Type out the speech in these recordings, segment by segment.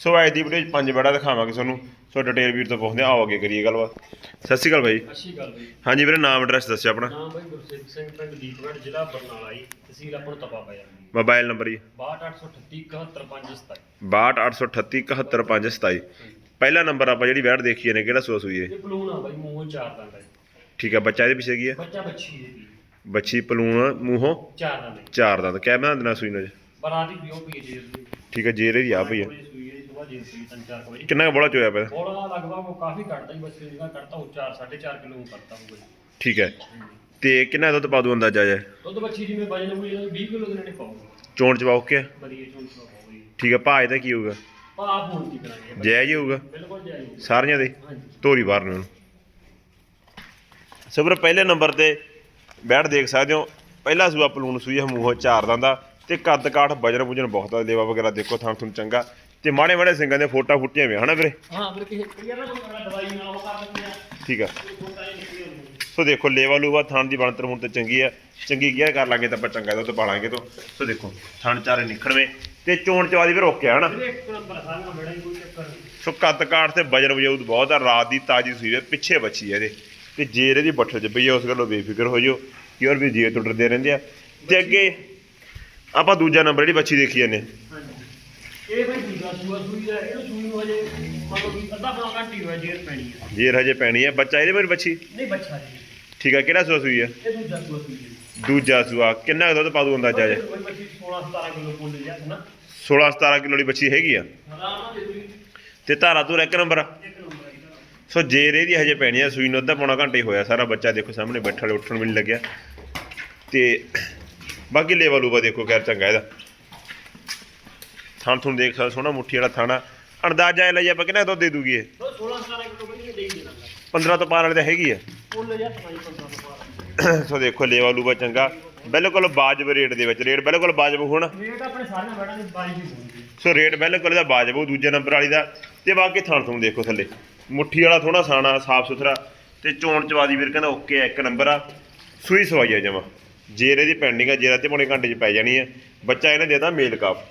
ਸੋ ਅੱਜ ਦੀ ਵੀਡੀਓ 'ਚ ਪੰਜ ਬੜਾ ਦਿਖਾਵਾਂਗੇ ਤੁਹਾਨੂੰ। ਸੋ ਡਿਟੇਲ ਵੀਰ ਤੋਂ ਪੁੱਛਦੇ ਆਓ ਅੱਗੇ ਕਰੀਏ ਗੱਲਬਾਤ। ਸਤਿ ਸ਼੍ਰੀ ਅਕਾਲ ਭਾਈ ਅੱਛੀ ਗੱਲ ਬਈ। ਹਾਂਜੀ ਵੀਰੇ ਨਾਮ ਐਡਰੈਸ ਦੱਸਿਓ ਆਪਣਾ। ਨਾਮ ਬਈ ਗੁਰਸੇਵਕ ਸਿੰਘ ਪਿੰਡ ਦੀਪਗੜ੍ਹ ਜ਼ਿਲ੍ਹਾ ਬਰਨਾਲਾ ਜੀ। ਤਹਿਸੀਲ ਆਪਾਂ ਨੂੰ ਤਪਾ ਪੈ ਜਾਂਦੀ ਮੋਬਾਈਲ ਨੰਬਰ ਜੀ। 62838 6288371527 ਪਹਿਲਾ ਨੰਬਰ ਆਪਾਂ ਜਿਹੜੀ ਵੈਟ ਦੇਖੀ ਨੇ ਕਿਹੜਾ ਸੂਆ ਸੂਈ ਹੈ? ਇਹ ਬਲੂਨ ਆ ਬਈ ਮੂੰਹੋਂ ਚਾਰ ਦੰਦ ਹੈ ਠੀਕ ਹੈ ਬੱਚਾ ਇਹਦੇ ਪਿੱਛੇ ਕੀ ਹੈ? ਬੱਚਾ ਬੱਚੀ ਹੈ ਜੀ ਬੱਚੀ ਪਲੂਣ ਮੂੰਹੋਂ? ਚਾਰ ਦੰਦ ਹੈ ਚਾਰ ਦੰਦ। ਕਹਿ ਮੈਂ ਦਿਨਾ ਸੂਈ ਨੂੰ ਬਰਾਦੀ ਪਿਓ ਪੀ ਜੀ। ਦੀ ਠੀਕ ਹੈ ਜੇਰੇ ਦੀ ਆ। ਪਈ ਹੈ ਜੀ ਸੂਈ ਤਿੰਨ ਚਾਰ ਵਜੇ ਕਿੰਨਾ ਕੁ ਬੜਾ ਚੋਇਆ ਪਿਆ? ਬੋਲਾ ਲਗਭਗ ਉਹ ਕਾਫੀ ਕੱਟਦਾ ਹੀ ਬਸ ਇਹਦਾ ਕੱਟਦਾ ਉਹ 4 4.5 ਕਿਲੋ ਕੱਟਦਾ ਹੋਊਗਾ ਜੀ। ਠੀਕ ਹੈ। ਤੇ ਕਿੰਨਾ ਦੁੱਧ ਪਾ ਦੂ ਅੰਦਾਜ਼ਾ ਜਾਏ ਦੁੱਧ ਬੱਚੀ ਜਿਵੇਂ ਵਜਨ ਹੋਈ ਇਹਦਾ 20 ਕਿਲੋ ਦੇ ਨੇੜੇ ਪਾਊਗਾ। ਚੋਣ ਚ ਕੇ? ਵਧੀਆ ਚੋਂ ਪਾਊਗਾ ਜੀ। ਠੀਕ ਹੈ ਭਾਅ ਇਹਦਾ ਕੀ ਹੋਊਗਾ? ਆਪ ਹੁਣ ਕੀ ਕਰਾਂਗੇ ਜਾਇਜ਼ ਹੀ ਹੋਊਗਾ? ਬਿਲਕੁਲ ਜਾਇਜ਼ ਸਾਰੀਆਂ ਦੇ? ਹਾਂਜੀ। ਧੋਰੀ ਬਾਹਰ ਨੂੰ ਸਬਰ ਪਹਿਲੇ ਨੰਬਰ ਤੇ ਬੈਠ ਦੇਖ ਸਕਦੇ ਹੋ। ਪਹਿਲਾ ਸੂਆ ਪਲੂਣ ਸੂਈ ਹੈ ਮੂੰਹੋਂ ਚਾਰ ਦੰਦਾ ਤੇ ਕੱਦ ਕਾਠ ਵਜਨ ਵੁਜਨ ਬਹੁਤ ਆ। ਦੇਵਾ ਵਗੈਰਾ ਦੇਖੋ ਥਾਂ ਤੁਹਾਨੂੰ ਚੰਗਾ। ਤੇ ਮਾੜੇ ਮਾੜੇ ਸਿੰਘਾਂ ਦੇ ਫੋਟਾ ਫੁੱਟੀਆਂ ਵੇ ਹਨਾ ਵੀਰੇ? ਹਾਂ ਫਿਰ ਕਿਸੇ ਕਲੀਅਰ ਨਾ ਕੋਈ ਦਵਾਈ ਨਾਲ ਉਹ ਕਰ ਦਿੰਦੇ ਆ। ਠੀਕ ਆ। ਸੋ ਦੇਖੋ ਲੇਵਾ ਲੂਵਾ ਥਾਣ ਦੀ ਬਣਤਰ ਹੁਣ ਤੇ ਚੰਗੀ ਆ। ਚੰਗੀ ਕੇਅਰ ਕਰ ਲਾਂਗੇ ਤਾਂ ਆਪਾਂ ਚੰਗਾ ਦੁੱਧ ਪਾਲਾਂਗੇ ਤੋਂ। ਸੋ ਦੇਖੋ ਥਣ ਚਾਰੇ ਨਿਖੜਵੇਂ ਤੇ ਚੋਣ ਚਵਾਦੀ ਵੀ ਰੋਕਿਆ ਹਨਾ? ਸੋ ਕੱਦ ਕਾਠ ਤੇ ਵਜਨ ਵਜੂਦ ਬਹੁਤ ਆ ਰਾਤ ਦੀ ਤਾਜੀ ਸੂਈ ਹੈ ਪਿੱਛੇ ਬੱਚੀ ਹੈ ਇਹਦੇ। ਤੇ ਜੇਰ ਇਹਦੀ ਬੱਠਲ ਚ ਪਈ ਉਸ ਗੱਲੋਂ ਬੇਫਿਕਰ ਹੋ ਜਿਓ। ਕਿ ਹੋਰ ਵੀ ਜੀਰ ਟੁੱਟਦੇ ਰਹਿੰਦੇ ਆ। ਤੇ ਅੱਗੇ ਆਪਾਂ ਦੂਜਾ ਨੰਬਰ ਜਿਹੜੀ ਬੱਚੀ ਦੇਖੀ ਜਾਂਦੇ ਸੂਆ ਸੂਈ ਹੈ ਇਹਨੂੰ ਸੂਈ ਨੂੰ ਹਜੇ ਮਤਲਬ ਕਿ ਅੱਧਾ ਪੌਣਾ ਘੰਟੀ ਹੋਇਆ ਜੇਰ ਪੈਣੀ ਹੈ ਜੇਰ ਹਜੇ ਪੈਣੀ ਹੈ ਬੱਚਾ ਇਹਦੇ ਵਿੱਚ ਬੱਚੀ? ਨਹੀਂ ਬੱਚਾ ਜੀ ਠੀਕ ਹੈ ਕਿਹੜਾ ਸੂਆ ਸੂਈ ਹੈ ਇਹ ਦੂਜਾ ਸੂਆ ਸੂਈ ਹੈ ਦੂਜਾ ਸੂਆ। ਕਿੰਨਾ ਕੁ ਦੁੱਧ ਪਾ ਦੂ ਅੰਦਾਜ਼ਾ ਜੇ ਕੋਈ ਬੱਚੀ 16 17 ਕਿਲੋ ਨਾ। 16 17 ਕਿਲੋ ਦੀ ਬੱਚੀ ਹੈਗੀ ਆ। ਆਰਾਮ ਨਾਲ ਦੇ ਦੂਗੀ। ਤੇ ਧਾਰਾ ਤੂਰ ਇੱਕ ਨੰਬਰ। ਸੋ ਜੇਰ ਇਹਦੀ ਹਜੇ ਪੈਣੀ ਆ। ਸੂਈ ਨੂੰ ਅੱਧਾ ਪੌਣਾ ਘੰਟਾ ਹੀ ਹੋਇਆ। ਸਾਰਾ ਬੱਚਾ ਦੇਖੋ ਸਾਹਮਣੇ ਬੈਠਾ ਉੱਠਣ ਵੀ ਨਹੀਂ ਲੱਗਿਆ। ਤੇ ਬਾਕੀ ਲੇਵਲ ਉਬਾ ਦੇਖੋ ਖੈਰ ਚੰਗਾ ਇਹਦਾ। ਥਣ ਤੁਹਾਨੂੰ ਦੇਖ ਸਕਦੇ ਸੋਹਣਾ ਮੁੱਠੀ ਵਾਲਾ ਥਾਣਾ। ਅੰਦਾਜ਼ਾ ਇਹ ਲਈ ਆਪਾਂ ਕਿੰਨਾ ਦੁੱਧ ਦੇ ਦੂਗੀ ਇਹ? ਉਹ 16 17 ਕਿਲੋ ਬਈ ਦੇ ਹੀ ਦੇਣਾ 15 ਤੋਂ ਪਾਰ ਵਾਲੇ ਤਾਂ ਹੈਗੀ ਆ। ਪੁੱਲ ਲਿਆ ਸਮਾਈ 15 ਤੋਂ ਬਾਅਦ ਸੋ ਦੇਖੋ ਲੇਵਲ ਉਬਾ ਚੰਗਾ। ਬਿਲਕੁਲ ਵਾਜਬ ਰੇਟ ਦੇ ਵਿੱਚ ਰੇਟ ਬਿਲਕੁਲ ਵਾਜਬ ਹੋਣਾ। ਰੇਟ ਆਪਣੇ ਸਾਰਿਆਂ ਬੈਠਾ ਦੀ ਬਾਈ ਦੀ ਹੋਊਗੀ ਸੋ ਰੇਟ ਬਿਲਕੁਲ ਇਹਦਾ ਵਾਜਬ ਹੋ ਦੂਜੇ ਨੰਬਰ ਵਾਲੀ ਦਾ। ਤੇ ਬਾਕੀ ਥਣ ਤੁਹਾਨੂੰ ਦੇਖੋ ਥੱਲੇ। ਮੁੱਠੀ ਵਾਲਾ ਥੋੜਾ ਸਾਣਾ ਸਾਫ਼ ਸੁਥਰਾ। ਤੇ ਚੋਣ ਚਵਾਦੀ ਵੀਰ ਕਹਿੰਦਾ ਓਕੇ ਆ ਇੱਕ ਨੰਬਰ ਆ। ਸੂਈ ਸਵਾਈ ਆ ਜਮਾ। ਜੇਰੇ ਦੀ ਪੈਂਡਿੰਗ ਆ ਜੇਰਾ ਤੇ ਪੌਣੇ ਘੰਟੇ ਚ ਪੈ ਜਾਣੀ ਆ। ਬੱਚਾ ਇਹਨੇ ਦੇਦਾ ਮੇਲ ਕਾਪ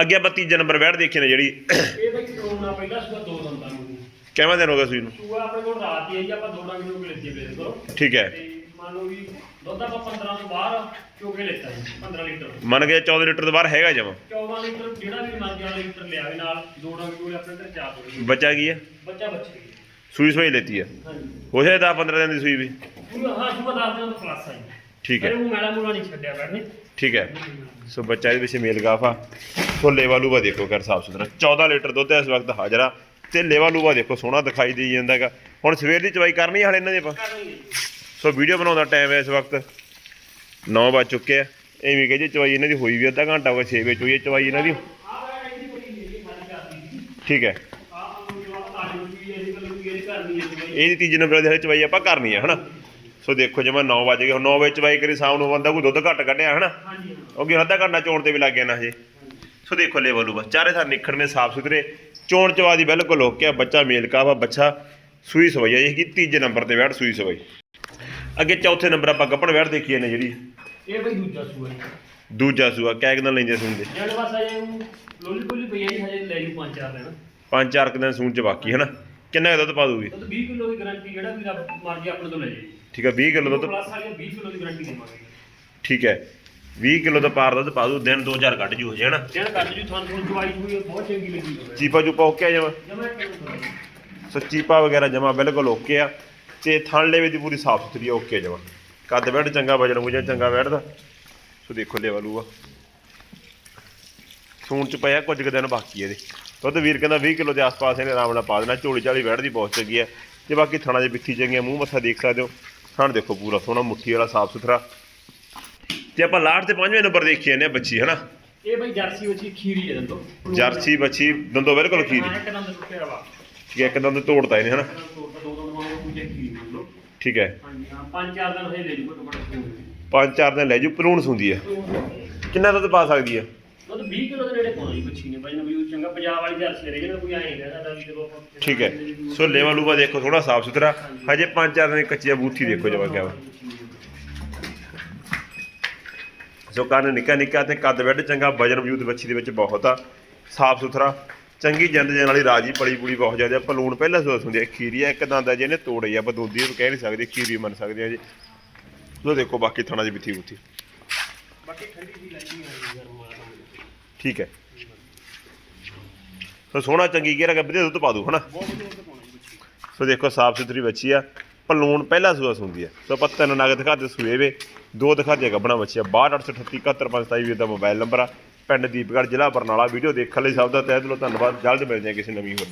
ਅੱਗੇ ਆਪਾਂ ਤੀਜਾ ਨੰਬਰ ਬੈਠ ਦੇਖੀ ਨੇ ਜਿਹੜੀ। ਇਹ ਬਈ ਕਰੋਨਾ ਪਹਿਲਾ ਸੂਆ ਦੋ ਦੰਦਾਂ ਨੂੰ। ਕਿਵੇਂ ਦਿਨ ਹੋ ਗਿਆ ਸੂਈ ਨੂੰ? ਸੂਆ ਆਪਣੇ ਕੋਲ ਰਾਤ ਹੀ ਆਈ ਆਪਾਂ ਦੋ ਡੰਗ ਨੂੰ ਲੈਤੀ ਬੇਸ ਕਰੋ ਠੀਕ ਹੈ। ਤੇ ਮੰਨ ਲਓ ਵੀ ਦੁੱਧ ਆਪਾਂ 15 ਤੋਂ ਬਾਹਰ ਚੋਕੇ ਲੈਤਾ ਜੀ 15 ਲੀਟਰ। ਮੰਨ ਕੇ 14 ਲੀਟਰ ਤੋਂ ਬਾਹਰ ਹੈਗਾ ਜਮਾ। 14 ਲੀਟਰ ਜਿਹੜਾ ਵੀ ਮਰਜ਼ੀ ਵਾਲਾ ਲੀਟਰ ਲਿਆਵੇ ਨਾਲ ਦੋ ਡੰਗ ਕੋਲੇ ਆਪਣੇ ਘਰ ਚਾਰ ਦੋ ਬੱਚਾ ਕੀ ਹੈ ਬੱਚਾ ਬੱਚੇ ਸੂਈ ਸਵਾਈ ਲੈਤੀ ਆ। ਹਾਂਜੀ। ਹੋ ਜਾਏ 10 15 ਦਿਨ ਦੀ ਸੂਈ ਵੀ। ਪੂਰਾ ਹਾਂ ਆਈ। ਠੀਕ ਹੈ। ਉਹ ਮੈਲਾ ਮੂਲਾ ਨਹੀਂ ਛੱਡਿਆ ਬੈਠਨੇ ਠੀਕ ਹੈ। ਸੋ ਬੱਚਾ ਇਹਦੇ ਵਿੱਚ ਮੇਲ ਗਾਫਾ। ਸੋ ਲੇਵਾ ਲੂਵਾ ਦੇਖੋ ਕਰ ਸਾਫ਼ ਸੁਥਰਾ। 14 ਲੀਟਰ ਦੁੱਧ ਇਸ ਵਕਤ ਹਾਜ਼ਰਾ ਤੇ ਲੇਵਾ ਲੂਵਾ ਦੇਖੋ ਸੋਹਣਾ ਦਿਖਾਈ ਦੇਈ ਜਾਂਦਾ ਹੈਗਾ। ਹੁਣ ਸਵੇਰ ਦੀ ਚਵਾਈ ਕਰਨੀ ਹਲੇ ਇਹਨਾਂ ਦੀ ਆਪਾਂ? ਸੋ ਵੀਡੀਓ ਬਣਾਉਣ ਦਾ ਟਾਈਮ ਹੈ ਇਸ ਵਕਤ। 9 ਵੱਜ ਚੁੱਕੇ ਆ। ਐਵੇਂ ਕਹੇ ਜੇ ਚਵਾਈ ਇਹਨਾਂ ਦੀ ਹੋਈ ਵੀ ਅੱਧਾ ਘੰਟਾ ਹੋ ਗਿਆ 6 ਵਜੇ ਹੋਈ ਹੈ ਚਵਾਈ ਇਹਨਾਂ ਦੀ। ਠੀਕ ਹੈ। ਵੀ ਇਹਦੀ ਵੀ ਇਹ ਤੀਜੇ ਨੰਬਰ ਦੀ ਹਲੇ ਚਵਾਈ ਆਪਾਂ ਕਰਨੀ ਹੈ ਹਨਾ? ਸੋ ਦੇਖੋ ਜਿਵੇਂ 9 ਵਜ ਗਏ। ਹੁਣ 9 ਵਜੇ ਚਵਾਈ ਕਰੀ ਸ਼ਾਮ ਨੂੰ ਬੰਦਾ ਕੋਈ ਦੁੱਧ ਘੱਟ ਕੱਢਿਆ ਹਨਾ? ਹਾਂਜੀ ਹਾਂ। ਕਿਉਂਕਿ ਅੱਧਾ ਘੰਟਾ ਚੋਣ ਤੇ ਵੀ ਲੱਗ ਗਿਆ ਨਾ ਹਜੇ। ਸੋ ਦੇਖੋ ਲੈਵਲ ਬਸ ਚਾਰੇ ਥਾਂ ਨਿਖੜਵੇਂ ਸਾਫ਼ ਸੁਥਰੇ ਚੋਣ ਚਵਾਦੀ ਬਿਲਕੁਲ ਓਕੇ ਆ ਬੱਚਾ ਮੇਲ ਕਾਵਾ ਬੱਚਾ ਸੂਈ ਸਵਾਈ ਆ ਇਹ ਤੀਜੇ ਨੰਬਰ ਤੇ ਬੈਠ ਸੂਈ ਸਵਾਈ। ਅੱਗੇ ਚੌਥੇ ਨੰਬਰ ਆਪਾਂ ਗੱਪਣ ਬੈਠ ਦੇਖੀਏ ਨੇ ਜਿਹੜੀ। ਇਹ ਬਈ ਦੂਜਾ ਸੂਆ ਹੈ। ਦੂਜਾ ਸੂਆ ਕੈਕ ਨਾਲ ਲੈਂਦੇ ਸੁਣਦੇ ਜਿਹੜੇ ਬਸ ਉਹ ਲੋਲੀ ਲੋਲੀ ਪਈ ਹੈ ਜੀ, ਹਜੇ ਲੈ ਲਈ ਪੰਜ ਚਾਰ ਦਿਨ। ਪੰਜ ਚਾਰ ਦਿਨ ਸੂਣ ਚ ਬਾਕੀ ਹਨਾ? ਕਿੰਨਾ ਕੁ ਦੁੱਧ ਪਾ ਦੂਗੀ ਦੁੱਧ 20 ਕਿਲੋ ਦੀ ਗਾਰੰਟੀ ਜਿਹੜਾ ਵੀ ਰੱਬ ਮਰਜ਼ੀ ਆਪਣੇ ਤੋਂ ਲੈ ਜੇ। ਠੀਕ ਹੈ 20 ਕਿਲੋ ਦੁੱਧ। ਪਲੱਸ ਵਾਲੀ 20 ਕਿਲੋ ਦੀ ਗਾਰੰਟੀ ਦੇਵਾਂਗੇ। ਠੀਕ ਹੈ। 20 ਕਿਲੋ ਦਾ ਪਾਰ ਦੁੱਧ ਪਾ ਦੂ ਦਿਨ 2000 ਕੱਢ ਜੂ ਹੋ ਜਾਣਾ ਜਿਹੜਾ ਕੱਢ ਜੀ ਤੁਹਾਨੂੰ ਤੁਹਾਨੂੰ ਚਵਾਈ ਹੋਈ ਬਹੁਤ ਚੰਗੀ ਲੱਗੀ ਚੀਪਾ ਚੂਪਾ ਓਕੇ ਆ ਜਮਾ? ਸੋ ਚੀਪਾ ਵਗੈਰਾ ਜਮਾ ਬਿਲਕੁਲ ਓਕੇ ਆ ਤੇ ਥਣ ਲੈਵੇ ਦੀ ਪੂਰੀ ਸਾਫ਼ ਸੁਥਰੀ ਓਕੇ ਜਮਾ। ਕੱਦ ਬੈਠ ਚੰਗਾ ਵਜਨ ਵੁਜਨ ਚੰਗਾ ਬੈਠਦਾ। ਸੋ ਦੇਖੋ ਲੈਵਲ ਆ ਸੂਣ ਚ ਪਿਆ ਕੁਝ ਕੁ ਦਿਨ ਬਾਕੀ ਇਹਦੇ। ਦੁੱਧ ਵੀਰ ਕਹਿੰਦਾ 20 ਕਿਲੋ ਦੇ ਆਸ-ਪਾਸ ਇਹਨੇ ਆਰਾਮ ਨਾਲ ਪਾ ਦੇਣਾ ਝੋਲੀ ਝਾਲੀ ਬੈਠਦੀ ਬਹੁਤ ਚੰਗੀ ਹੈ ਜੇ ਬਾਕੀ ਥਣਾ ਦੇ ਬਿੱਥੀ ਚੰਗੀ ਆ ਮੂੰਹ ਮੱਥਾ ਦੇਖ ਸਕਦੇ ਹੋ। ਥਣ ਦੇਖੋ ਪੂਰਾ ਸੋਹਣਾ ਮੁੱਠੀ ਵਾਲਾ ਸਾਫ਼ ਸੁਥਰਾ ਤੇ ਆਪਾਂ ਲਾਸਟ ਤੇ ਪੰਜਵੇਂ ਨੰਬਰ ਦੇਖੀ ਜਾਂਦੇ ਆ ਬੱਚੀ ਹਨਾ? ਇਹ ਬਈ ਜਰਸੀ ਵਿੱਚ ਖੀਰੀ ਹੈ ਦੰਦੋ। ਜਰਸੀ ਬੱਚੀ ਦੰਦੋ ਬਿਲਕੁਲ ਖੀਰੀ। ਇੱਕ ਦੰਦ ਟੁੱਟਿਆ ਵਾ। ਠੀਕ ਹੈ ਇੱਕਦਮ ਤੇ ਤੋੜਤਾ ਇਹਨੇ ਹਨਾ? ਦੋ ਪੂਜੇ ਖੀਰੀ ਮੰਨ ਲਓ ਠੀਕ ਹੈ। ਪੰਜ ਚਾਰ ਦਿਨ ਹੋਏ ਲੈ ਜੂ ਘੱਟੋ ਘੱਟ ਪੰਜ ਚਾਰ ਦਿਨ ਲੈ ਜੂ ਭਰੂਣ ਸੁੰਦੀ ਹੈ ਕਿੰਨਾ ਦੁੱਧ ਪਾ ਸਕਦੀ ਹੈ ਦੁੱਧ 20 ਕਿਲੋ ਦੇ ਨੇੜੇ ਪਾਉਣਾ ਜੀ ਬੱਚੀ ਨੇ ਵਜਨ ਵੀ ਉਹ ਚੰਗਾ ਪੰਜਾਬ ਵਾਲੀ ਜਰਸੀ ਰਹੇ ਜਿਹਨਾਂ ਕੋਈ ਆਏ ਨਹੀਂ ਕਹਿੰਦਾ ਵੀ ਜਦੋਂ ਆਪਾਂ ਠੀਕ ਹੈ। ਸੋ ਲੇਵਾ ਲੂਵਾ ਦੇਖੋ ਥੋੜਾ ਸਾਫ਼ ਸੁਥਰਾ ਹਜੇ ਪੰਜ ਚਾਰ ਦਿਨ ਕੱਚੀ ਆ ਬੂਥੀ ਦੇਖੋ ਜਵਾ ਕਿਆ ਵਾ। ਸੋ ਕੰਨ ਨਿੱਕਾ ਨਿੱਕਾ ਤੇ ਕੱਦ ਵੱਡ ਚੰਗਾ ਵਜਨ ਵਜੂਦ ਬੱਚੀ ਦੇ ਵਿੱਚ ਬਹੁਤ ਆ। ਸਾਫ਼ ਸੁਥਰਾ ਚੰਗੀ ਜੰਦ ਜਨ ਵਾਲੀ ਰਾਜੀ ਪਲੀ ਪੁਲੀ ਬਹੁਤ ਜ਼ਿਆਦਾ ਪਲੂਣ ਪਹਿਲਾਂ ਸੋਸ ਹੁੰਦੀ ਹੈ ਖੀਰੀ ਆ ਇੱਕ ਦੰਦ ਆ ਜਿਹਨੇ ਤੋੜੀ ਆ ਬਦੂਦੀ ਉਹ ਕਹਿ ਨਹੀਂ ਸਕਦੇ ਖੀਰੀ ਮੰਨ ਸਕਦੇ ਆ ਜੀ। ਸੋ ਦੇਖੋ ਬਾਕੀ ਥਣਾ ਜੀ ਬਿੱਥੀ ਬੁੱਥੀ ਬਾਕੀ ਠੰਡੀ ਦੀ ਵਾਲਾ ਠੀਕ ਹੈ। ਸੋ ਸੋਹਣਾ ਚੰਗੀ ਗੇਰਾ ਵਧੀਆ ਦੁੱਧ ਪਾ ਦੂ ਹਨਾ? ਜੀ ਸੋ ਦੇਖੋ ਸਾਫ਼ ਸੁਥਰੀ ਬੱਚੀ ਆ। ਪਲੂਣ ਪਹਿਲਾ ਸੂਆ ਸੁੰਦੀ ਆ ਸੋ ਆਪਾਂ ਤਿੰਨ ਨਗ ਦਿਖਾ ਦੇ ਸੂਏ ਵੇ। ਦੋ ਦਿਖਾ ਦੇ ਗੱਬਣਾ ਬੱਚੀ ਆ 6283371527 ਦਾ ਮੋਬਾਈਲ ਨੰਬਰ ਆ। ਪਿੰਡ ਦੀਪਗੜ੍ਹ ਜ਼ਿਲ੍ਹਾ ਬਰਨਾਲਾ। ਵੀਡੀਓ ਦੇਖਣ ਲਈ ਸਭ ਦਾ ਤਹਿ ਦਿਲੋਂ ਧੰਨਵਾਦ। ਜਲਦ ਮਿਲਦੇ ਹਾਂ ਕਿਸੇ ਨਵੀਂ ਹੋਰ